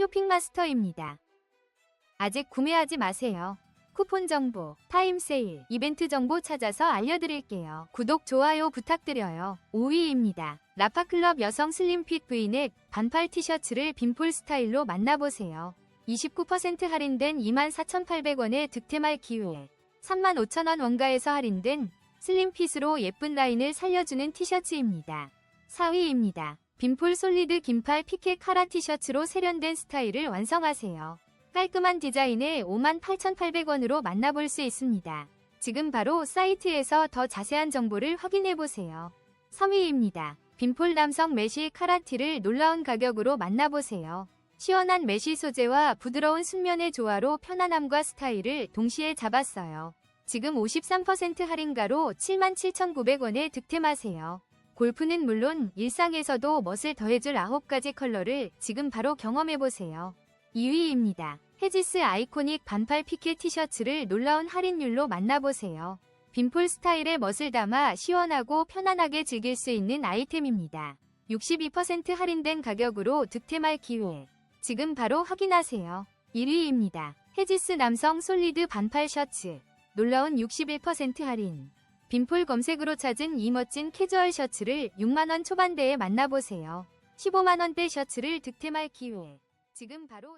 쇼핑마스터입니다. 아직 구매하지 마세요. 쿠폰 정보, 타임 세일, 이벤트 정보 찾아서 알려드릴게요. 구독, 좋아요 부탁드려요. 5위입니다. 라파클럽 여성 슬림핏 브이넥 반팔 티셔츠를 빈폴 스타일로 만나보세요. 29% 할인된 24,800원의 득템할 기회. 35,000원 원가에서 할인된 슬림핏으로 예쁜 라인을 살려주는 티셔츠입니다. 4위입니다. 빈폴 솔리드 긴팔 피켓 카라 티셔츠로 세련된 스타일을 완성하세요. 깔끔한 디자인에 58,800원으로 만나볼 수 있습니다. 지금 바로 사이트에서 더 자세한 정보를 확인해보세요. 3위입니다. 빈폴 남성 메쉬 카라티를 놀라운 가격으로 만나보세요. 시원한 메쉬 소재와 부드러운 순면의 조화로 편안함과 스타일을 동시에 잡았어요. 지금 53% 할인가로 77,900원에 득템하세요. 골프는 물론 일상에서도 멋을 더해줄 9가지 컬러를 지금 바로 경험해보세요. 2위입니다. 헤지스 아이코닉 반팔 피켓 티셔츠를 놀라운 할인율로 만나보세요. 빈폴 스타일의 멋을 담아 시원하고 편안하게 즐길 수 있는 아이템입니다. 62% 할인된 가격으로 득템할 기회. 지금 바로 확인하세요. 1위입니다. 헤지스 남성 솔리드 반팔 셔츠. 놀라운 61% 할인. 빈폴 검색으로 찾은 이 멋진 캐주얼 셔츠를 6만원 초반대에 만나보세요. 15만원대 셔츠를 득템할 기회. 지금 바로